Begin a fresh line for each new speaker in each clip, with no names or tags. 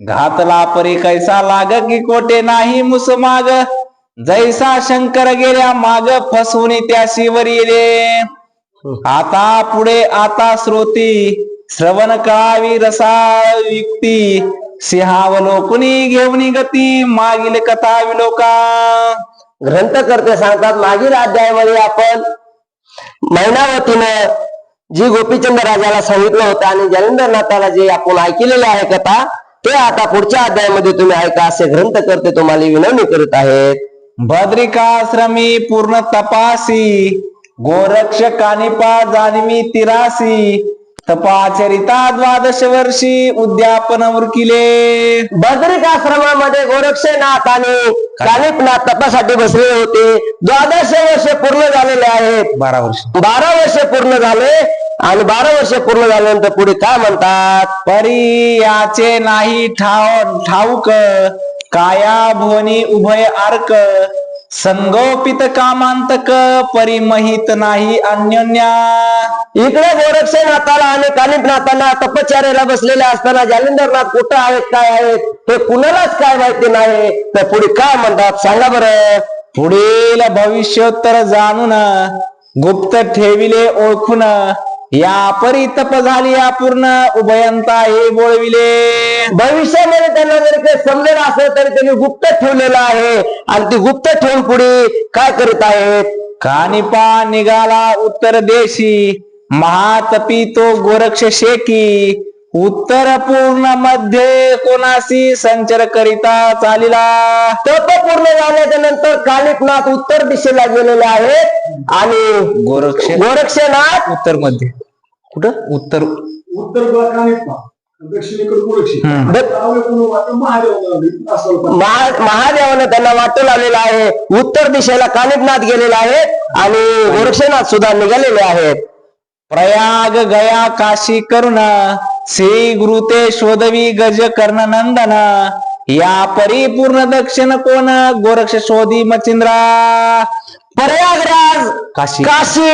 घातला परी कैसा लाग की कोटे नाही मुसमाग जैसा शंकर गेल्या माग फसवून त्या शिवरी येले आता पुढे आता श्रोती श्रवण कळावी रसा युक्ती. सिंहावलोकुनी घेऊन गती मागील कथा विलोका.
ग्रंथकर्ते सांगतात मागील अध्यायामध्ये आपण मैनावतीनं जी गोपीचंद राजाला सांगितलं होतं आणि जलंधरनाथाला जे आपण ऐकलेलं आहे कथा ते आता पुढच्या अध्यायामध्ये तुम्ही ऐका असे ग्रंथकर्ते तुम्हाला विनवणी करत आहेत.
बद्रिकाश्रमी पूर्ण तपासी गोरक्ष कानिपा जाणवी तिरासी तपाचरिता द्वादश वर्षी उद्यापन उरकिले.
बद्रिकाश्रमामध्ये गोरक्षनाथ आणि कानिपनाथ तपासाठी बसले होते. द्वादश वर्ष पूर्ण झालेले आहेत.
बारा वर्ष.
बारा वर्ष पूर्ण झाले. आणि बारा वर्ष पूर्ण झाल्यानंतर पुढे काय म्हणतात?
परी याचे नाही ठाव ठाऊक काया भुवनी उभय आर्क संगोपित कामांतक परिमहित नाही अन्योन्या.
इकडे गोरक्षनाथाला आणि कानिपनाथांना तपश्चर्याला बसलेले असताना जालिंदरनाथ कुठं आहेत काय आहेत हे कुणालाच काय माहिती नाही. तर पुढे काय म्हणतात? सांगा बरं.
पुढील भविष्योत्तर जाणून गुप्त ठेविले ओळखून या परी तप झाली अपूर्ण उभयंता हे बोळविले
भविष्यामध्ये त्यांना जरी काही समजलं असेल तरी त्यांनी गुप्त ठेवलेलं आहे. आणि ती गुप्त ठेवून पुढे काय करत आहेत?
कानिपा निघाला उत्तर देशी. महातपी तो गोरक्ष शेकी. उत्तर पूर्णमध्ये कोणाशी संचर करिता चालिला.
तप पूर्ण झाल्याच्यानंतर कालिकनाथ उत्तर दिशेला गेलेले आहेत. आणि
गोरक्ष
गोरक्षनाथ
उत्तरमध्ये.
कुठं?
उत्तर
उत्तर
महादेवानं त्यांना वाटू लागलेलं आहे. उत्तर दिशेला कानिकनाथ गेलेले आहेत आणि गोरक्षनाथ सुद्धा निघालेले आहेत.
प्रयाग गया काशी करुण श्री गुरु ते शोधवी गज कर्ण नंदन या परिपूर्ण दक्षिण कोण? गोरक्ष शोधी मचिंद्रा
प्रयागराज
काशी.
काशी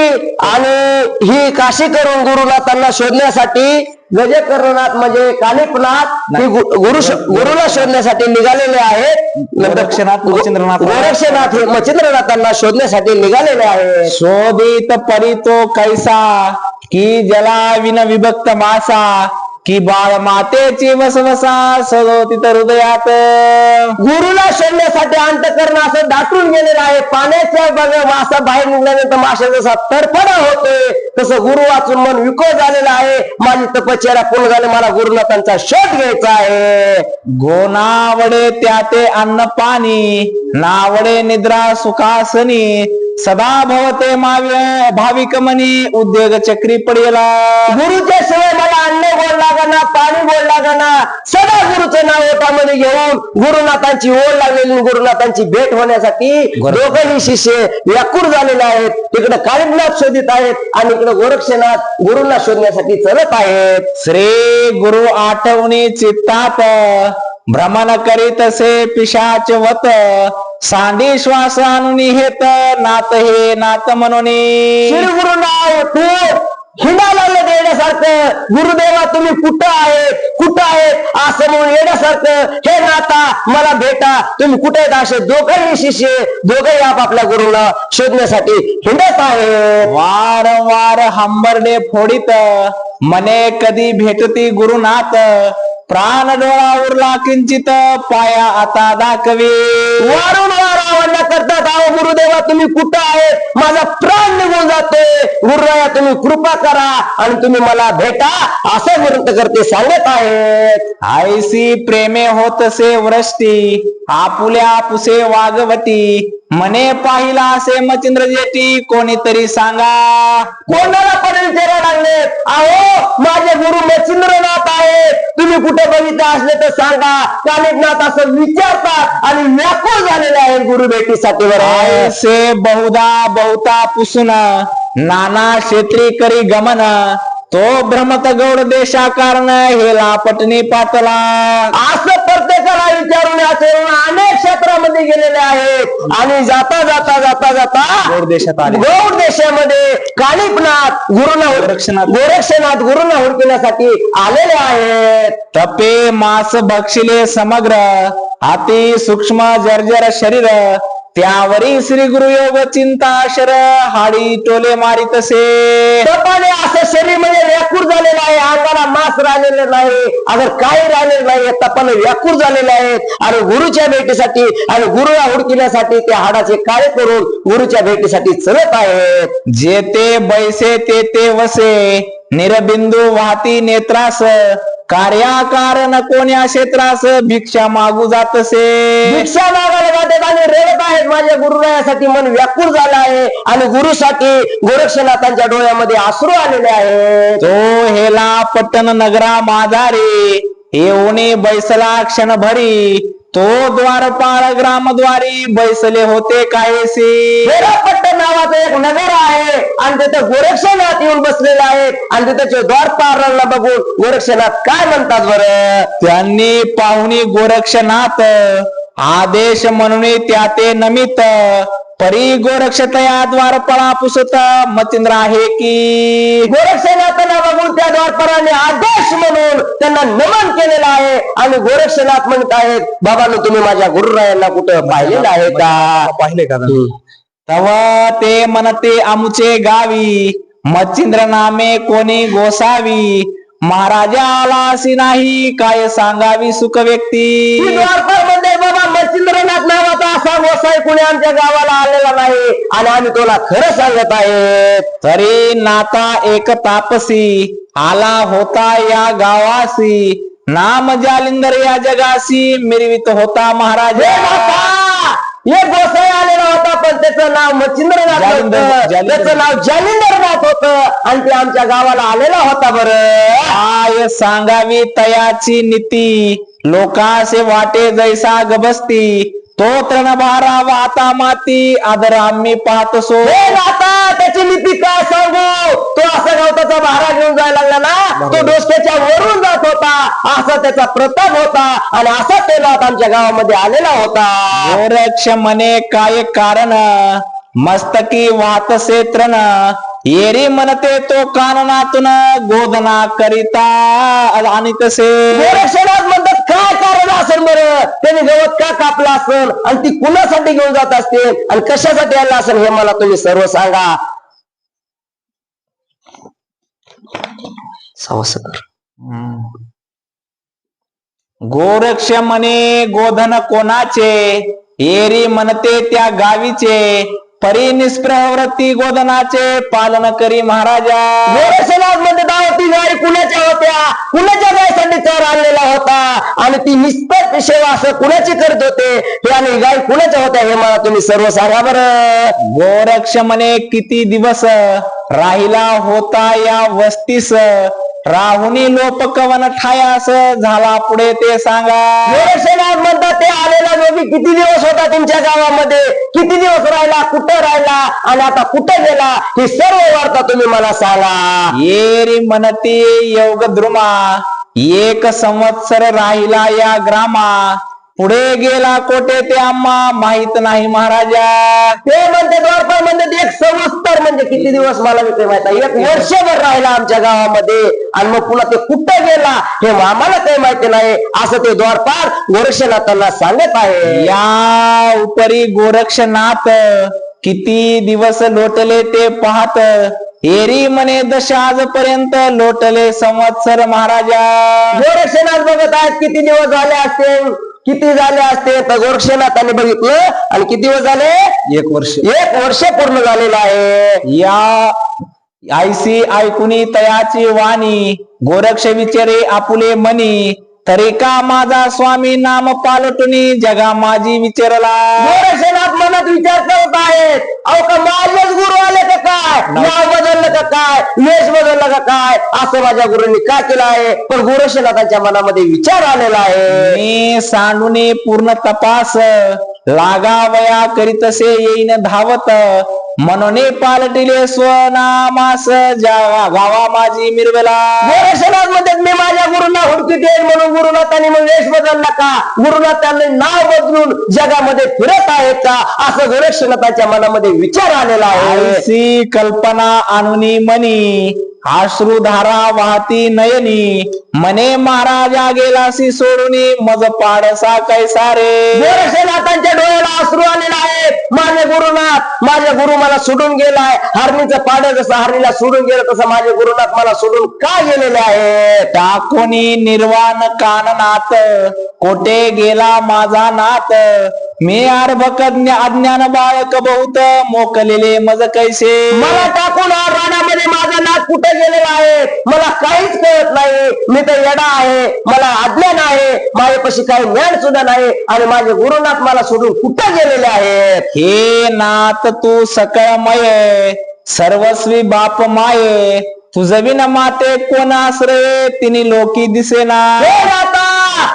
आणि ही काशी करून गुरुनाथांना शोधण्यासाठी गजकर्णनाथ म्हणजे कानिपनाथ ही गुरु गुरुला शोधण्यासाठी निघालेले आहेत.
गोरक्षनाथ मच्छिंद्रनाथ.
गोरक्षनाथ हे मच्छिंद्रनाथांना शोधण्यासाठी निघालेले आहेत.
शोधित परी तो कैसा की जला विन विभक्त मासा. की बाळ मातेची वसवसा सदोतीत हृदयात.
गुरुला शोधण्यासाठी अंतकरण असं दाटून गेलेलं आहे. पाण्याच्या बघा मासा बाहेर निघल्यानंतर माशा जसा तरफडा होतोय. तसं गुरु वाचून मन विकोळ झालेलं आहे. माझी तपश्चर्या पूर्ण झाली. मला गुरुनाथांचा शोध घ्यायचा आहे.
गोनावडे त्या ते अन्न पाणी. नावडे निद्रा सुखासनी सदा भवते माव्य भाविक मनी उद्योग चक्री पडेला
गुरुच्या शिवाय मला अन्न गोड लागना पाणी गोड लागना सदा गुरुचं नाव ओटामध्ये घेऊन गुरुनाथांची ओढ लागलेली गुरुनाथांची भेट होण्यासाठी. दोघंही शिष्य व्याकुळ झालेले आहेत. इकडे कालिकनाथ शोधित आहेत आणि इकडे गोरक्षनाथ गुरुला शोधण्यासाठी चलत आहेत.
श्री गुरु आठवणी चित्तात भ्रमण करीत से पिशाच वत सांडी श्वास आणून हेत नात हे नात म्हणून.
श्री गुरुनाव तू हिंडा लागलं येण्यासारखं गुरुदेवा तुम्ही कुठं आहेत? कुठं आहेत? असं म्हणून येण्यासारखं. हे नाता मला भेटा. तुम्ही कुठे आहेत? असे दोघंही शिष्य दोघंही आपापल्या गुरुला शोधण्यासाठी हिंडत आहेत.
वारंवार हंबरडे फोडीत मने कधी भेटती गुरुनाथ. प्राण डोळा उरला किंचित पाया आता दाखवे.
वारंवार आवडल्या करतात अहो गुरुदेवा तुम्ही कुठं आहे? माझा प्राण निघून जातोय. गुरुदेवा तुम्ही कृपा करा आणि तुम्ही मला भेटा. असं ग्रंथ करते सांगत आहेत.
आयसी प्रेमे होतसे वृष्टी आपुल्या आपुसे वागवती मने पाहिला असे मचिंद्र जेटी कोणीतरी सांगा.
कोणाला पण विचारा लागले? अहो माझे गुरु मच्छिंद्रनाथ आहेत. तुम्ही कुठे बघितले असले तर सांगा. कालिकनाथ असं विचारतात आणि व्याकुळ झालेले आहेत गुरु भेटीसाठी बरं.
ऐसे बहुधा बहुता पुसून नाना क्षेत्री करी गमन. तो भ्रमत गौड देशा कारण हेला पटणी पातला.
असं विचारून आचरून अनेक क्षेत्रामध्ये गेलेले आहेत आणि जाता जाता जाता जाता
गौड देशात आले.
गौड देशामध्ये कानिपनाथ गुरुना
गोरक्षनाथ.
गोरक्षनाथ गुरुना हुडकण्यासाठी आलेले आहेत
तपे मास भक्षिले समग्र अति सूक्ष्म जर्जर शरीर त्यावरी श्री गुरु योग चिंता शर हाडी टोले मारितसे
तपाने असं शरीर म्हणजे व्याकुळ झालेलं आहे अंगाला मास राहिलेलं नाही अगर काही राहिलेलं नाही तपाने व्याकुळ झालेले आहेत. आणि गुरुच्या भेटीसाठी आणि गुरुला हुडकिण्यासाठी ते हाडाचे काळे करून गुरुच्या भेटीसाठी चलत आहेत.
जे ते बैसे ते ते वसे निरबिंदू वाहती नेत्रास. कार्याकारण कोण्या क्षेत्रास भिक्षा मागू जातसे.
भिक्षा मागायला जातात आणि रडत आहेत. माझ्या गुरुरायासाठी मन व्याकुळ झालं आहे आणि गुरुसाठी गोरक्षनाथांच्या डोळ्यामध्ये अश्रू आलेले आहेत.
तो हेला पट्टन नगरा माझारे येऊने बैसला क्षण भरी तो द्वारपाळ ग्रामद्वारी बैसले होते कायसे.
वेरापट्ट नावाचं एक नगर आहे. आणि तिथे गोरक्षनाथ येऊन बसलेले आहेत. आणि तिथे द्वारपारांना बघून गोरक्षनाथ काय म्हणतात बरं?
त्यांनी पाहुणी गोरक्षनाथ आदेश म्हणून त्या ते नमित. परी गोरक्ष तया द्वारपळा पुसत मचिंद्र आहे की?
गोरक्षनाथांना बघून त्या द्वारपाराने आदेश म्हणून त्यांना नमन केलेलं आहे आणि गोरक्षनाथ म्हणत आहेत बाबांनो तुम्ही माझ्या गुरुरायांना कुठं पाहिलेलं आहे का?
पाहिले का तव ते म्हणते आमुचे गावी मच्छिंद्र नामे कोणी गोसावी. महाराजा आला अशी नाही काय सांगावी सुख व्यक्ती?
द्वारपारमध्ये बाबा मच्छिंद्रनाथ नावाचा असा गोसाई कुणी आमच्या गावाला आलेला नाही आणि आम्ही तुला खरं सांगत आहे
तरी नाता एक तापसी आला होता या गावासी. नाम जालिंदर या जगासी मिरवित होता महाराज.
हे हे गोसाई आलेला होता पण त्याचं नाव मच्छिंद्रनाथ
जालिंदर-
होतं.
जालिंदर.
त्याचं नाव जालिंदरनाथ होतं आणि ते आमच्या गावाला आलेला होता बरं
काय सांगावी तयाची नीती लोकासे वाटे जैसा गबसती तो तृण भारा वाता माती. आदर आम्ही पाहतसो.
हे नाता त्याची नीती काय सांगू? तो असा गवताचा भारा घेऊन जायला लागला ना? तो डोसक्याच्या वरून जात होता. असा त्याचा प्रताप होता आणि असा ते नाथ आमच्या गावामध्ये आलेला होता.
गोरक्ष म्हणे काय कारण? मस्तकी वाहतसे तृण येरी म्हणते तो काननातून गोधना करिता. आणि तसे
म्हणतात काय कारण असेल बरं? त्याने गवत का कापला असेल? आणि ती कुणासाठी घेऊन जात असतील आणि कशासाठी आला असेल? हे मला तुम्ही सर्व सांगा. सवसकर
गोरक्ष म्हणे गोधन कोणाचे? एरी म्हणते त्या गावीचे. परी निष्प्रवृत्ती गोधनाचे पालन करी महाराजा.
गोरक्षनाथमध्ये दावती गाडी कुणाच्या होत्या? कुणाच्या गायसाठी चोर आणलेला होता? आणि ती निष्पक्ष सेवा असं कुणाची करत होते? हे आणि गाय कुणाच्या होत्या हे मला तुम्ही सर्व सांगा बरं.
गोरक्ष म्हणे किती दिवस राहिला होता या वस्तीस? राहुनी लोपकवन ठायास झाला पुढे ते सांगा.
गोरक्षनाथ म्हणतात ते आलेला जोगी किती दिवस होता तुमच्या गावामध्ये? किती दिवस राहिला? कुठं राहिला? आणि आता कुठं गेला? ही सर्व वार्ता तुम्ही मला सांगा.
येरी म्हणते योग द्रुमा एक संवत्सर राहिला या ग्रामा. पुढे गेला कोठे ते आम्हा माहीत नाही महाराजा.
ते म्हणते द्वारपाल म्हणते एक संवत्सर म्हणजे किती दिवस मला मी काही माहीत एक वर्षभर राहिला आमच्या गावामध्ये. आणि मग पुन्हा ते कुठं गेला? हे आम्हाला काही माहिती नाही. असं ते द्वारपाल गोरक्षनाथांना सांगत आहे.
या उपरी गोरक्षनाथ किती दिवस लोटले ते पाहत? एरी म्हणे दशाज पर्यंत लोटले संवत्सर महाराजा.
गोरक्षनाथ बघत आहेत किती दिवस झाले असतील? किती झाले असते? तर गोरक्षनाथांनी बघितलं. आणि किती दिवस झाले?
एक वर्ष.
एक वर्ष पूर्ण झालेलं आहे
या आयसी ऐकुनी तयाची वाणी? गोरक्ष विचारे आपुले मनी. तरी का माझा स्वामी नाम पालटुनी जगा माझी विचारला?
गोरक्षनाथ मनात विचार करत आहेत. अहो का माझेच गुरु आले का काय? नाव बदललं का काय? वेश बदललं का काय? असं माझ्या गुरुंनी का केलं आहे? पण गोरक्षनाथांच्या मनामध्ये विचार आलेला आहे.
मी सांडूने पूर्ण तपास. लागावया करीतसे येईन धावत. म्हणून पालटिले स्वनामास जा गावा माझी मिरवला.
मध्ये मी माझ्या गुरुंना हुडकीत येईल म्हणून गुरुनाथांनी मग वेश बदलला का गुरुनाथांनी नाव बदलून जगामध्ये फिरत आहेत का? असं गोरक्षनाथाच्या मनामध्ये विचार आलेला आहे.
आळशी कल्पना आणुनी मनी. अश्रुधारा वाहती नयनी. मने महाराजा गेलासी सोडूनी. मज पाडसा कैसा रे?
गोरक्षनाथांच्या डोळ्याला अश्रू आलेला आहे. माझे गुरुनाथ माझे गुरु मला सोडून गेलाय. हरणीचं पाड जसं हरणीला सोडून गेलं तसं माझे गुरुनाथ मला सोडून का गेलेले आहे?
टाकोनी निर्वाण काननाथ कोठे गेला माझा नाथ? मी अर्भक ज्ञ- अज्ञान बाळक बहुत मोकलेले मज कैसे?
मला टाकून रानामध्ये माझा नाथ कुठे गेलेला आहे? मला काहीच कळत नाही. मी तर येडा आहे. मला अज्ञान आहे. माझ्यापाशी काही ज्ञान सुद्धा नाही. आणि माझे गुरुनाथ मला सोडून कुठे गेलेले आहेत
हे नाथ तू सकळमय सर्वस्वी बाप माये. तुझविन माते कोण आश्रय तिने लोकी दिसेना.
हे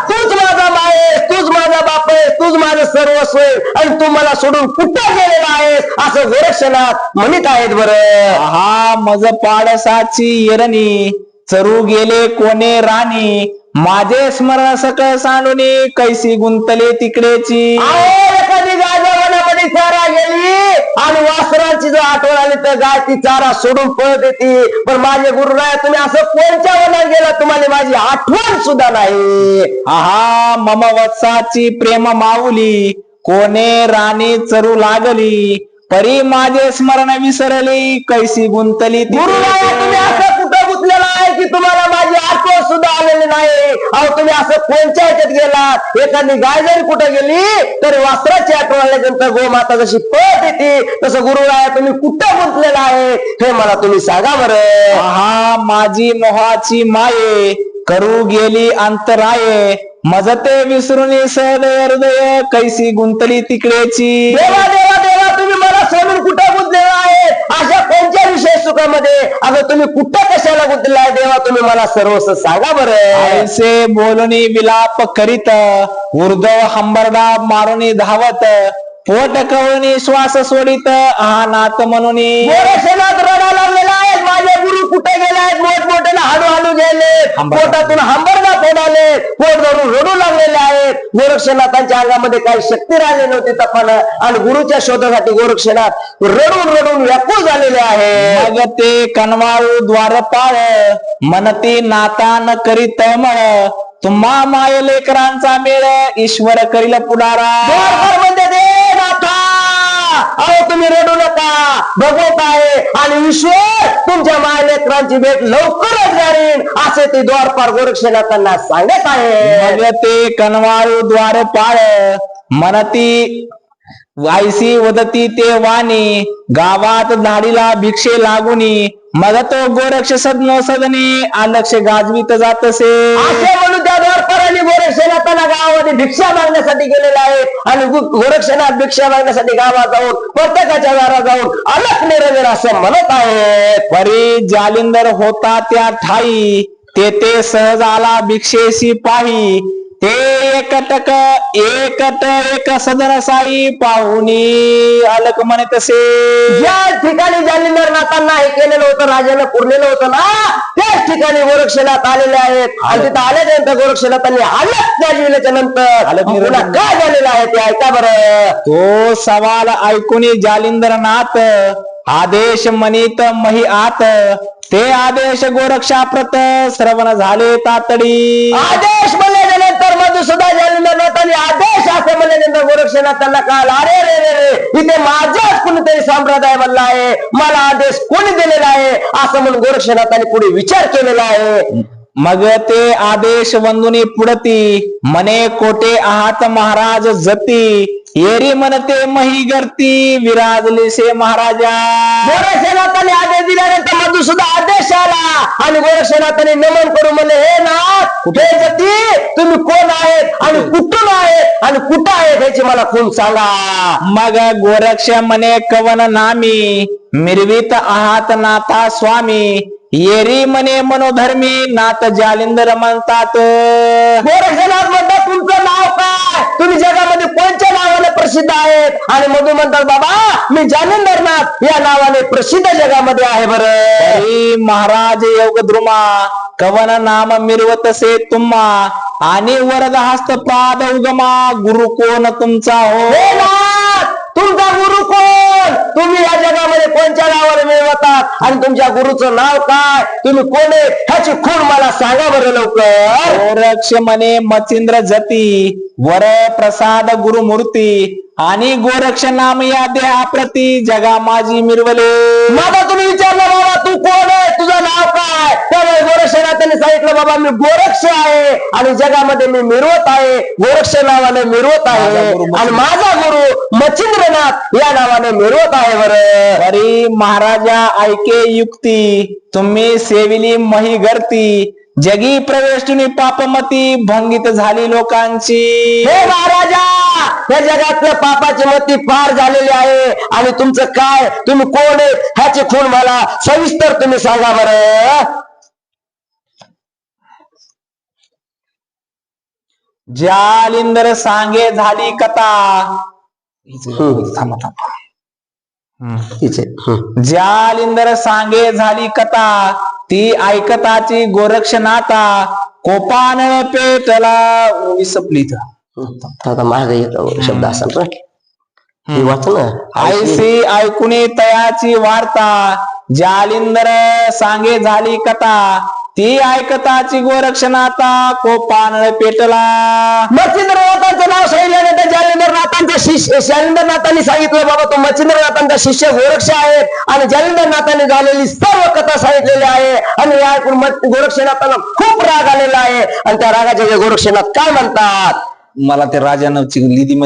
तूच माझा माये तूच माझा बाप आहे तूच माझं सर्वस्व आहे. आणि तू मला सोडून कुठे गेलेला आहेस? असं गोरक्षनाथ म्हणत आहेत बरं.
हा मज पाडसाची येरणी चरू गेले कोणे राणी. माझे स्मरण सकळ सांडूनी कैसी गुंतले तिकडेची.
अहो, एखादी चारा गेली आणि वासरांची जर आठवण आली तर गाय ती चारा सोडून पळत येते पण माझे गुरुराय तुम्ही असं कोणत्या वनात गेला? तुम्हाला माझी आठवण सुद्धा नाही.
आहा मम वत्साची प्रेम माऊली कोणे राणी चरू लागली. परी माझे स्मरण विसरली कैसी गुंतली
गुरुराय तुम्ही. असं कुठं गुंतलेला आहे की तुम्हाला माझी आठवण सुद्धा आलेली नाही. अहो तुम्ही असं कोणत्या ह्याच्यात गेलात एखादी गाय जरी कुठं गेली तरी वासराची आठवण आल्यानंतर गोमाता जशी पळत येते तसं गुरुराय तुम्ही कुठं गुंतलेला आहे हे मला तुम्ही सांगा बरं.
आहा माझी मोहाची माये करू गेली अंतराये. मजते विसरून सहदय हृदय कैसी गुंतली तिकडेची.
देवा देवा देवा तुम्ही मला सोडून कुठं गुंतलेला आहे? अशा कोणत्या विषय सुखामध्ये? अगं तुम्ही कुठं कशाला गुंतलेला आहे देवा तुम्ही मला सर्वस्व सांगा बरं.
ऐसे बोलणी विलाप करीत उर्दव हंबरडा मारुनी धावत पोट कवळणी श्वास सोडित हा नाथ म्हणून
गोरक्षनाथ रडा लागलेला आहे माझे गुरु कुठे गेले आहेत मोठमोठे हळू हळू गेले. पोटातून हंबरदा फोडाले पोट धरून रडू लागलेले आहेत. गोरक्षनाथांच्या अंगामध्ये काही शक्ती राहिली नव्हती तपानं आणि गुरुच्या शोधासाठी गोरक्षनाथ रडून रडून व्याकुळ झालेले आहे
मग ते कनवाळू द्वारपाळ मनती नाता न करीत तुम्हा माय लेकरांचा मेळ ईश्वर करील पुढारा.
म्हणते दे नाथा! अहो तुम्ही रडू नका. भगवत आहे आणि ईश्वर तुमच्या मायलेकरांची भेट लवकरच करीन असे ते द्वारपाल गोरक्षनाथांना सांगत आहे
ते कनवाळू द्वारपाळ मनती वायसी वदती ते वाणी गावात धाडीला भिक्षे लागुनी मग तो गोरक्ष सदनो सदनी आलक्ष गाजवीत जातसे.
असे म्हणून त्या द्वारपालांनी गोरक्षनाथाला गावामध्ये भिक्षा मागण्यासाठी गेलेले आहे. आणि गोरक्षनाथ भिक्षा मागण्यासाठी गावात जाऊन प्रत्येकाच्या घरात जाऊन अलग निरंजन असं म्हणत आहे
परी जालिंदर होता त्या ठाई तेथे सहज आला भिक्षेशी पाही. ते एकटक एकट एक सदन साई पाहुनी अलक म्हणे तसे.
ज्या ठिकाणी जालिंदर नाथांना हे केलेलं होतं राजानं पुरलेलं होतं ना त्याच ठिकाणी गोरक्षनाथ आलेले आहेत. आणि तिथं आल्यानंतर गोरक्षनाथांनी आलत गाजविल्याच्या नंतर. पुन्हा. काय झालेलं आहे ते ऐका बरं.
तो सवाल ऐकून जालिंदर नाथ आदेश मनीत मही आत. ते आदेश गोरक्षा प्रत श्रवण झाले तातडी.
आदेश म्हणल्यानंतर सुद्धा जालिंदर नाथांनी आदेश असं म्हणल्यानंतर गोरक्षनाथांना काल अरे रे रे रे इथे माझाच कुणीतरी संप्रदाय बनला आहे. मला आदेश कोणी दिलेला आहे? असं म्हणून गोरक्षनाथांनी पुढे विचार केलेला आहे.
मग ते आदेश वंदुनी पुढती मने कोटे आहात महाराज जती येरी म्हणते मही गर्ती विराजले से महाराजा.
गोरक्षनाथाने आदेश दिल्यानंतर मधुसूदा आदेश आला. आणि गोरक्षनाथाने नमन करू म्हणले हे नाथ कुठे जती? तुम्ही कोण आहेत? आणि कुठून आहेत? आणि कुठं आहेत याची मला खून सांगा.
मग गोरक्ष मने कवन नामी मिरवीत आहात नाथा स्वामी येरी मने मनोधर्मी नाथ जालिंदर म्हणतात
गोरक्षनाथ म्हणतात तुमचं नाव काय? तुम्ही जगामध्ये कोणत्या नावाने प्रसिद्ध आहेत? आणि मधू म्हणतात बाबा मी जालिंदरनाथ या नावाने प्रसिद्ध जगामध्ये आहे बरं.
हरी महाराज योग द्रुमा कवन नाम मिरवत से तुम्हा आणि वरद हस्त पाद उगमा गुरु कोण तुमचा हो?
हे तुमचा गुरु कोण? तुम्ही या जगामध्ये कोणत्या नावाने मिळवतात आणि तुमच्या गुरुचं नाव काय? तुम्ही कोण आहे? ह्याची खूण मला सांगा बरं लवकर.
गोरक्ष मने मचिंद्र जती वर प्रसाद गुरुमूर्ती आणि गोरक्ष नाम या देहाप्रती जगा माझी मिरवले.
माझा तुम्ही विचारलं बाबा तू कोण आहे? तुझं नाव काय? त्यावेळी गोरक्षनाथाने सांगितलं बाबा मी गोरक्ष आहे आणि जगामध्ये मी मिरवत आहे. गोरक्ष नावाने मिरवत आहे. आणि माझा गुरु मच्छिंद्रनाथ या नावाने मिरवत आहे बरं.
हरी महाराजा ऐके युक्ती. तुम्ही सेविली मही गर्ती. जगी प्रवेशुनी पापमती भंगित झाली लोकांची.
हे महाराजा या जगातल्या पापाची मती फार झालेली आहे. आणि तुमचं काय? तुम्ही कोण आहे? ह्याची खूण मला सविस्तर तुम्ही सांगा बरं.
जालिंदर सांगे झाली कथा. थांबा थांबा. जालिंदर सांगे झाली कथा. ती ऐकताची गोरक्षनाथा कोपान पेटला. विसपली.
आता मागे येतो शब्द हे वाच ना.
ऐसी ऐकुनी तयाची वार्ता. जालिंदर सांगे झाली कथा. ती ऐकताची गोरक्षनाथा कोपान पेटला.
मच्छिंद्रनाथांचं नाव सांगितल्यानंतर जालिंदरनाथांचा शिष्य जालिंदरनाथांनी सांगितलं बाबा तो मच्छिंद्रनाथांचा शिष्य गोरक्ष आहे आणि जालिंदरनाथांनी झालेली सर्व कथा सांगितलेली आहे आणि हे ऐकून गोरक्षनाथांना खूप राग आलेला आहे. आणि त्या रागाचे जे गोरक्षनाथ काय म्हणतात?
मला ते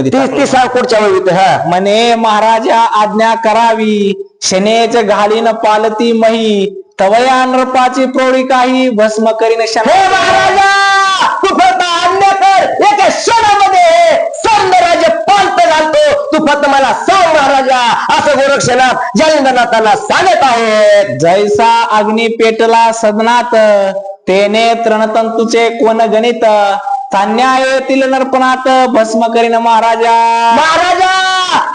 टाकलं.
तीस सांग पुढच्या वेळी हा.
म्हणे महाराजा आज्ञा करावी. शनेच घालीन पालती मही. तवया नृपाची प्रौढी काही भस्म करीन
कर एका क्षणामध्ये सौंदर्याचे पालत घालतो. तू फक्त मला सांग महाराजा असं गोरक्षनाथ जालिंदरनाथांना सांगत आहेत.
जैसा अग्नी पेटला सदनात तेने तृणतंतुचे कोण गणित? येतील नर्पणात भस्म करीन महाराजा.
महाराजा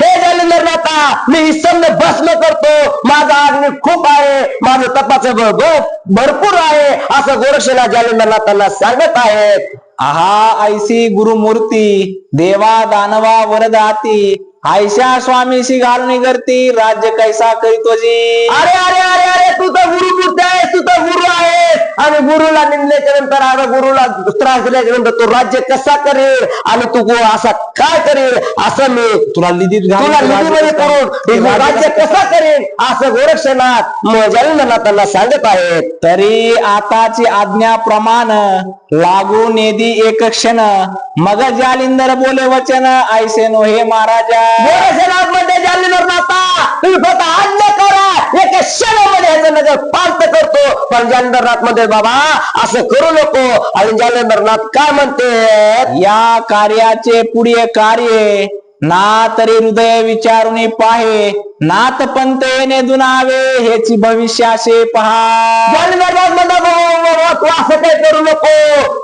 हे जालिंदरनाथा मी समज भस्म करतो. माझा अग्नी खूप आहे. माझं तपाचं ब- भरपूर आहे. असं गोरक्षनाथ जालिंदरनाथांना सांगत आहेत.
आहा ऐसी गुरुमूर्ती देवा दानवा वरदाती. आयशा स्वामीशी घालून करती. राज्य कैसा करीतो जी
अरे अरे अरे अरे तू तर गुरु मूर्ती आहेस तू तर गुरु आहेस. आणि गुरुला निंदल्याच्या नंतर अरे गुरुला त्रास दिल्याच्या नंतर तो राज्य कसा करेल? आणि तू गो- असा काय करेल? असं मी
तुला घालून
तुला
राज्य
करून
कसं-
राज्य कसा करेल? असं गोरक्षनाथ जालिंदरनाथांना सांगत आहेत.
तरी आताची आज्ञाप्रमाण लागू नेदी एक क्षण. मग जालिंदर बोले वचन ऐसे नो हे महाराजा
गोरक्षनाथमध्ये नाता. तुम्ही फक्त आज्ञा करा. एका क्षणामध्ये ह्याचं नजर पार्थ करतो. पण जालिंदरनाथमध्ये बाबा असं करू नको. आणि जालिंदरनाथ काय म्हणते?
या कार्याचे पुढे कार्य ना तरी हृदय विचारून पाहे नात पंत येणे दुनावे हेची भविष्याशे पहा.
जालिंदरनाथ म्हणता "बाबा, बाबा, तू असं काही करू नको.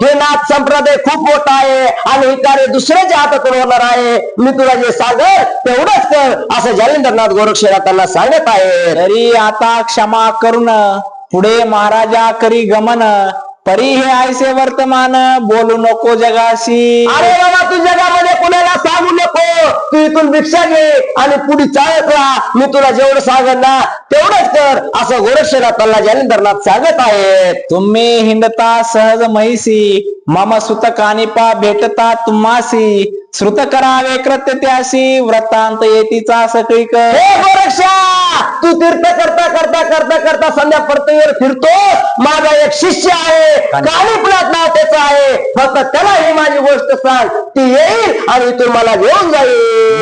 हे नाथ संप्रदाय खूप मोठा आहे आणि हे कार्य दुसऱ्याच्या हातातून होणार आहे. मी तुला जे सांगेल तेवढंच कर असं जालिंदरनाथ गोरक्षनाथांना सांगत आहे
तरी आता क्षमा करून पुढे महाराजा करी गमन परी हे ऐसे वर्तमान बोलू नको जगाशी.
अरे बाबा तू जगामध्ये कुणाला सांगू नको? तू इथून भिक्षा घे आणि पुढे चालत राहा. मी तुला जेवढं सांगेन ना तेवढंच कर. असं गोरक्षनाथांना जालिंदरनाथ सांगत आहेत.
तुम्ही हिंडता सहज म्हैसी मम सुत कानिपा भेटता तुम्हासी. श्रुत करावे कृत्य त्याशी व्रतांत येतीचा सगळीक
हे गोरक्षा तू तीर्थ करता करता करता करता संध्या परतवीर फिरतो. माझा एक शिष्य आहे. कानिपनाथ नाव त्याचं आहे. फक्त त्याला ही माझी गोष्ट सांग. ती येईल आणि तू मला घेऊन जाईल.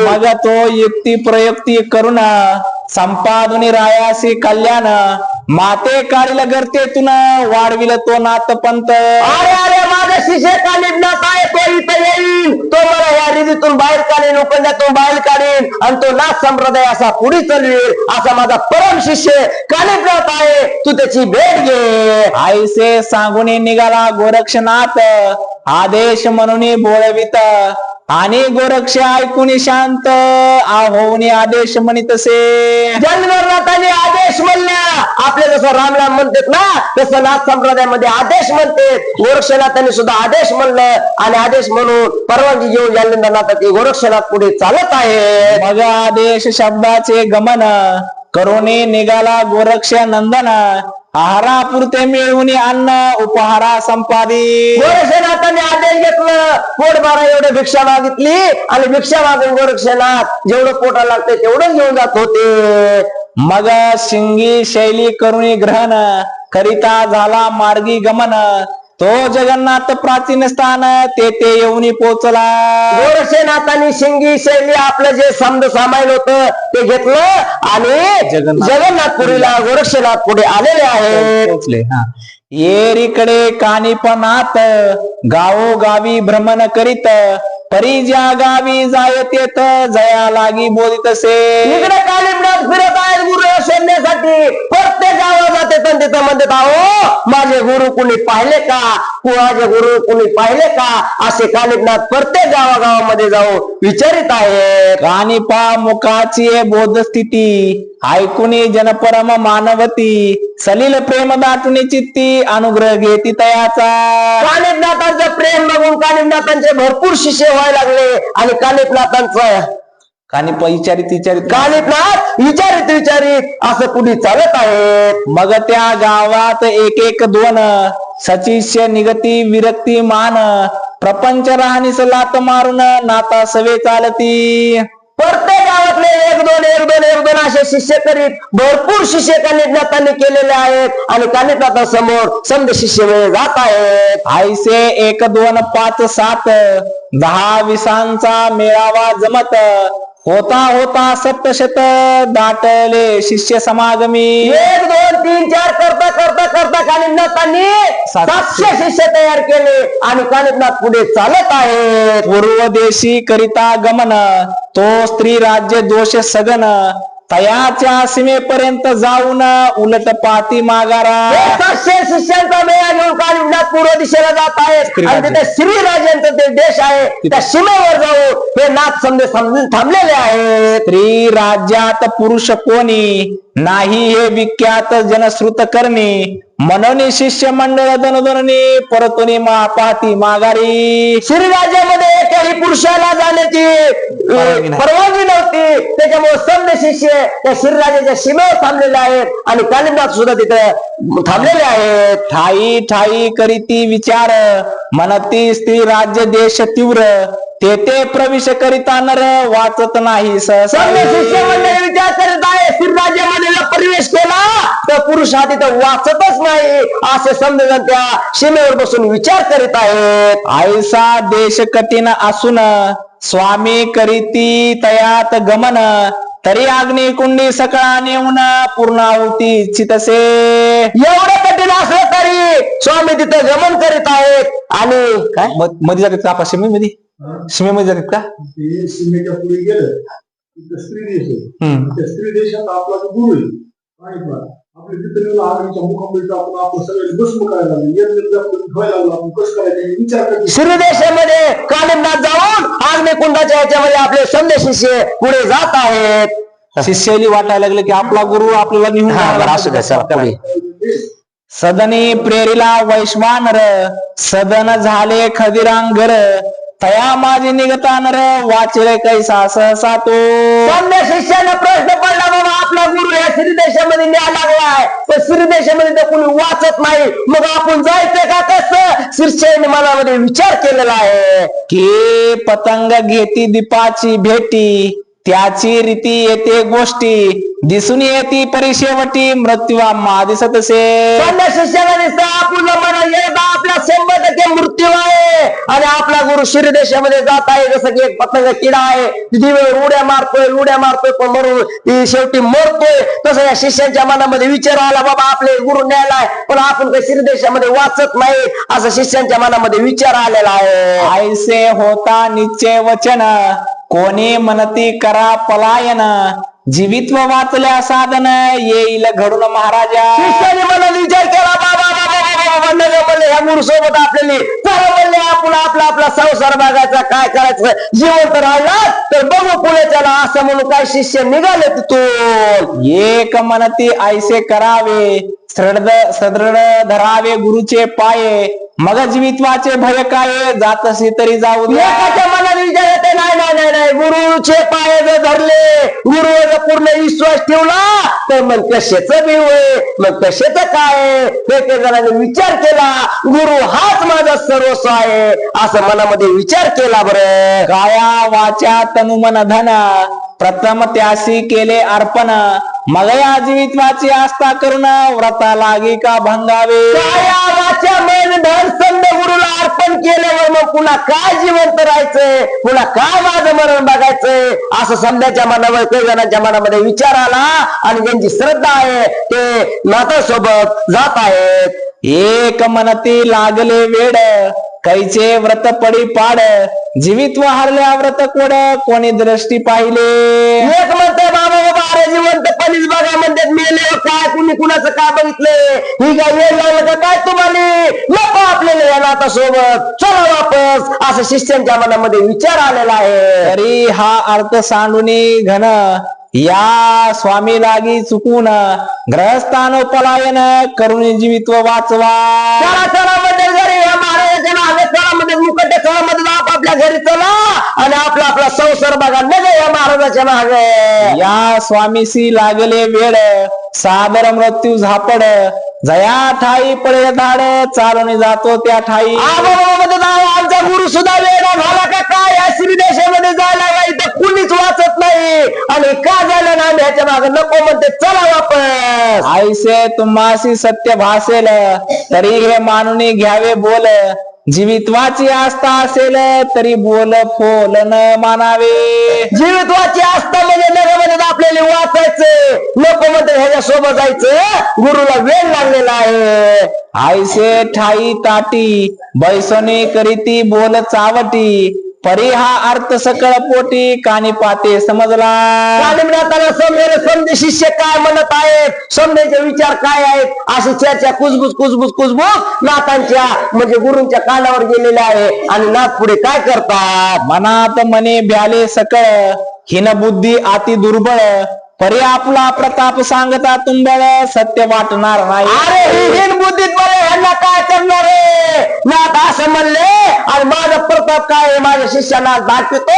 मग तो युक्ती प्रयुक्ती करून संपादुनी रायासी कल्याण माते काढील गर्तेतून वाढविल तो नाथपंत
अरे अरे माझा शिष्य कानिपनाथ आहे तो इथं येईल तो मला या रिधीतून बाहेर काढेल उकंड्यातून बाहेर काढेल आणि तो नाथ संप्रदाय असा पुढे चालवेल असा माझा परम शिष्य कानिपनाथ आहे. तू त्याची भेट घे.
आईसे सांगून निघाला गोरक्षनाथ. आदेश म्हणून बोळवित आणि गोरक्ष ऐकून शांत. आहोनी आदेश म्हणितसे
जन्मनाथाने आदेश म्हणल्या आपले जसं रामराम म्हणतात ना तसं नाथ संप्रदायामध्ये आदेश म्हणते गोरक्षनाथांनी सुद्धा आदेश म्हणलं आणि आदेश म्हणून परवानगी घेऊन जालंदरनाथ ते गोरक्षनाथ पुढे चालत आहे.
मग आदेश शब्दाचे गमन. करोने निघाला गोरक्ष नंदन. आहारापुरते मिळवून अन्न उपहारा संपादी.
गोरक्षनाथाने आदेश घेतलं. पोट बारा एवढं भिक्षा मागितली आणि भिक्षा मागून गोरक्षनाथ जेवढं पोटाला लागतंय तेवढंच घेऊन जात होते.
मग शिंगी शैली करुणी ग्रहण करिता झाला मार्गी गमन. तो जगन्नाथ प्राचीन स्थान तेथे येऊन पोचला
गोरक्षनाथांनी शिंगी शैली आपलं जे समज सामाईल होतं ते घेतलं आणि
जगन्नाथ-
जगन्नाथपुरीला गोरक्षनाथ पुढे आलेले आहेत.
पोचले हा. येरीकडे कानिपनात गावोगावी भ्रमण करीत परी ज्या गावी जायतेत जया लागी बोलितसे
इकडे कालिमनाथ फिरत आहेत गुरु शोधण्यासाठी प्रत्येक गावात जाते पण तिथं म्हणतात अहो माझे गुरु कुणी पाहिले का? माझे गुरु कुणी पाहिले का? असे कालिमनाथ प्रत्येक गावागावामध्ये जाऊन विचारित आहेत.
कानिपा मुखाची बोध स्थिती ऐकुनी जनपरम मानवती. सलील प्रेम दाटुनी चित्ती अनुग्रह घेती तयाचा.
कालिमनाथांचं प्रेम बघून कालिमनाथांचे भरपूर शिष्य व्हायला लागले आणि कालिमनाथांचं
कानिप विचारित विचारित.
कालिपनाथ विचारित विचारित असं पुढे चालत आहेत
मग त्या गावात एक एक दोन. सचिष्य निगती विरक्ती मान. प्रपंच राहणीस लात मारून नाता सवे चालती.
प्रत्येक गावातले एक दोन एक दोन एक दोन असे शिष्य करीत भरपूर शिष्य कानिपनाथांनी केलेले आहेत. आणि कानिपनाथासमोर समज शिष्य वेळ जात आहेत.
आईसे एक दोन पाच सात दहा विसांचा मेळावा जमत. होता होता सप्तशत दाटले शिष्य समागमी
एक दोन तीन चार करता करता करता कानिपनाथांनी
सातशे.
शिष्य तयार केले आणि कानिपनाथ पुढे चालत आहेत
पूर्व देशी करिता गमन तो स्त्री राज्य दोष सगन तयाच्या सीमेपर्यंत जाऊन उलट पाती मागारा.
सातशे शिष्यांचा मेळा घेऊन पूर्व दिशेला जात आणि
राज्य.
तिथे ते देश आहे. त्या सीमेवर जाऊन हे नाथ समजे समजून थांबलेले आहेत.
स्त्री राज्यात पुरुष कोणी? नाही हे विख्यात जनश्रुत करणी. मनोनी शिष्य मंडळ दनदननी परतुनी पाती माघारी.
श्री एकाही पुरुषाला जाण्याची
परवानगी
नव्हती. त्याच्यामुळे समजे शिष्य त्या श्रीराजाच्या सीमेवर थांबलेले आहेत आणि कालिमनाथ सुद्धा तिथे थांबलेले आहेत.
ठाई ठाई करीती विचार मनती स्त्री राज्य देश तीव्र. तेथे प्रवेश करिता नर वाचत नाही सहसा.
शिष्य मंडळी विचार करत आहे श्री राज्यामध्ये जर प्रवेश केला. तर पुरुष हा तिथं वाचतच नाही. असे समजून त्या सीमेवर बसून विचार करीत आहेत.
आयसा देश कठीण असून स्वामी करीती तयात गमन. तरी अग्नी कुंडी सकळा नेऊन पूर्णाहुती इच्छितसे
एवढं कठीण असलं तरी स्वामी तिथे गमन करीत आहेत. आणि काय?
मध्ये जातात का? आपण सीमेमध्ये सीमेमध्ये जातात का
स्त्री देश आहे. त्या स्त्री देशात आपला जो गुरु आहे आर्मीच्या मुखामध्ये आपण भस्म करायला लागलो. आपण ठेवायला लागलो. आपण कसं करायचं हे विचार करतो
श्री देशामध्ये कालिमनाथ जाऊन अग्निकुंडाच्या याच्यामध्ये आपले संदेश शिष्य पुढे जात आहेत.
शिष्याली वाटायला लागलं की आपला गुरु आपल्याला निघून
हा, असू द्या, चला, पुढे.
सदनी प्रेरिला वैश्वानर सदन झाले खदिरांगर तया माझी निघता नर वाचले कैसा सहसा तो
शिष्याला प्रश्न पडला बाबा आपला गुरु या श्री देशामध्ये न्याय लागलाय पण श्री देशामध्ये तर कोणी वाचत नाही मग आपण जायचं का कसं शिष्याने मनामध्ये विचार केलेला आहे
की पतंग घेती दीपाची भेटी त्याची रीती येते गोष्टी दिसून येती परिशेवटी मृत्यूवा मा
शिष्याला दिसतं आपण म्हणा एकदा आपला शंभर टक्के मृत्यू आहे. आणि आपला गुरु श्री देशामध्ये जात आहे जसं की एक पतंग किडा आहे. दिवेवर उड्या मारतोय उड्या मारतोय पण मरून शेवटी मरतोय. तसं या शिष्यांच्या मनामध्ये विचार आला बाबा आपले गुरु न्यायलाय पण आपण काही श्री देशामध्ये वाचत नाही असं शिष्यांच्या मनामध्ये विचार आलेला आहे.
आयसे होता निश्चय वचन कोणी मनती करा पलायन. जीवित्व वाचल्या साधन येईल घडून महाराजा.
शिष्याने मला विचार केला बाबा बाबा ह्या गुरु सोबत आपल्याला चला म्हणले आपण आपला आपला संसार बघायचा काय करायचं? जिवंत राहिला तर बघू पुण्याच्याला असं म्हणून काय शिष्य निघाले तिथून.
एक मनती ऐसे करावे सदृढ सदृढ धरावे गुरुचे पाये मग जीवित्वाचे भय काय? जातसी तरी जाऊ द्या.
मनात विचार येते नाही नाही नाही नाही. गुरुचे पाय जर धरले गुरुवर जर पूर्ण विश्वास ठेवला तर मग कशाच बी होय मग कशाच काय? जणांनी विचार केला गुरु हाच माझा सर्वस्व आहे. असं मनामध्ये विचार केला बरं.
काया वाचा तनु मन धन प्रथम त्यासी केले अर्पण. मग या जीवित्वाची आस्था करून व्रता लागी का भंगावे.
काया वाच्या मन धन संत पुन्हा काय जिवंत राहायचंय? पुन्हा काय माझं मरण बघायचंय? असं समजाच्या मनावर काही जणांच्या मनामध्ये विचार आला आणि ज्यांची श्रद्धा आहे ते नातासोबत जात आहेत.
एक मनती लागले वेड कैचे व्रत पडी पाड जीवित्व हरल्या व्रत कोड कोणी दृष्टी पाहिले?
एक म्हणते बाबा बाबा अरे जिवंत पणीच बघा म्हणतात मेले काय कुणी कुणाचं काय बघितलंय? ही काय वेळ लागलं का काय तुम्हाला? नको आपल्याला या नातासोबत चला वापस. असं शिष्यांच्या मनामध्ये विचार आलेला आहे.
तरी हा अर्थ सांडूनी घन या स्वामी लागी चुकून ग्रहस्थान पलायन करून जीवित्व वाचवा.
चला चला मध्ये मुकट्या चला मध्ये आपल्या घरी? चला. आणि आपला आपला संसार बघा. नग या महाराजाच्या मागे.
या स्वामीसी लागले वेळ सादर मृत्यू झापड. जया ठाई पळे धाड. चालून जातो त्या ठाई.
आबाबामध्ये आमचा गुरु सुद्धा वेगळा झाला का काय? या श्री देशामध्ये जायला नाही तर कुणीच वाचत नाही. आणि का झालं ना? ह्याच्या मागे नको म्हणते. चला वापस.
ऐसे तुम्हासी सत्य भासेल. तरी हे मानुनी घ्यावे बोल. जीवित्वाची आस्था असेल तरी बोल फोल न मानावे.
जीवित्वाची आस्था म्हणजे नगमध्ये आपल्याला वाचायचं. नको म्हणते ह्याच्या सोबत जायचं. गुरुला वेळ लागलेला आहे.
ऐसे ठाई ताटी बैसोनी करीती बोल चावटी. परी हा अर्थ सकळ पोटी कानी पाते समजला.
कालिमनाथाला समजेल समजे शिष्य काय म्हणत आहेत समजायचे विचार काय आहेत अशी चर्चा कुजबुज कुजबुज कुजबुज नाथांच्या म्हणजे गुरूंच्या कानावर गेलेल्या आहे. आणि नाथ पुढे काय करतात?
मनात मने ब्याले सकळ हिन बुद्धी अति दुर्बळ. परी आपला प्रताप सांगता तुंबळ सत्य वाटणार नाही.
अरे ही हीन बुद्धीत मला ह्यांना काय करणार नाथ असं म्हणले आणि माझा प्रताप काय माझ्या शिष्याला दाखवतो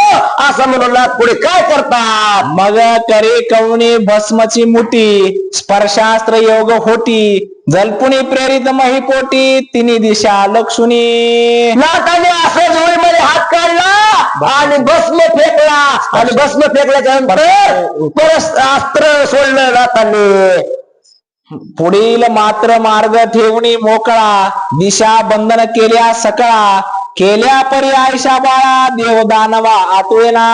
असं म्हणून नाथ पुढे काय करतात?
मग करे कवणी भस्मची मुठी स्पर्शास्त्र योग होटी जलपुनी प्रेरित मही पोटी तिन्ही दिशा लक्षुनी.
नाथाने असं झोळीमध्ये हात काढला आणि भस्म फेकला. आणि भस्म फेकल्याच्या नंतर परत अस्त्र सोडलं नाथाने
पुढील मात्र मार्ग ठेवणी मोकळा. दिशा बंधन केल्या सकळा. केल्या परी आयशा बाळा. देव दानवा आतुळेना.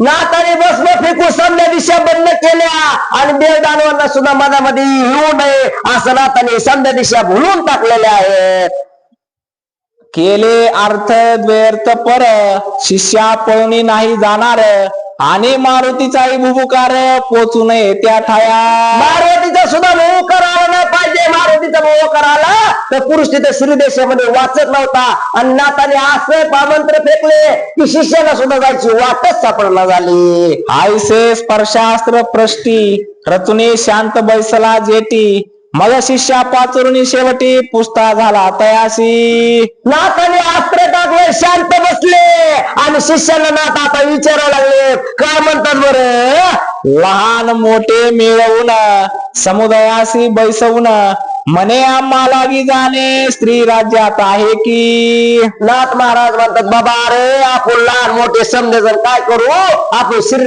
नाथाने भस्म फेकून समजा दिशा बंद केल्या. आणि देवदानवांना सुद्धा मनामध्ये येऊ नये. असं नाथाने समजा दिशा भुलून टाकलेल्या आहेत.
केले अर्थ द्व्यर्थ पर. शिष्या पळून नाही जाणार. आणि मारुतीचाही भुबुकार पोचू नये त्या ठाया
मारुतीचा सुद्धा भाऊ नाही पाहिजे. मारुतीचा भाऊ कराला तर पुरुष तिथे श्रीदेशामध्ये वाचत नव्हता. आणि नाथाने असं पामंत्र फेकले की शिष्याला सुद्धा जायची वाटच सापडला झाली.
आयसे स्पर्शास्त्र प्रष्टी. रचुनी शांत बैसला जेटी. मग शिष्या पाचरुनी शेवटी पुस्ता झाला. तयासी
नाथाने अस्त्र टाकले शांत बसले. आणि शिष्याला नाथ आता विचारायला लागले काय म्हणतात बरं?
लहान मोठे मिळवून समुदायासी बैसवून मने आम्हा लागी जाणे स्त्री राज्यात आहे की.
नाथ महाराज म्हणतात बाबा अरे आपण लहान मोठे समजे जर काय करू आपण श्री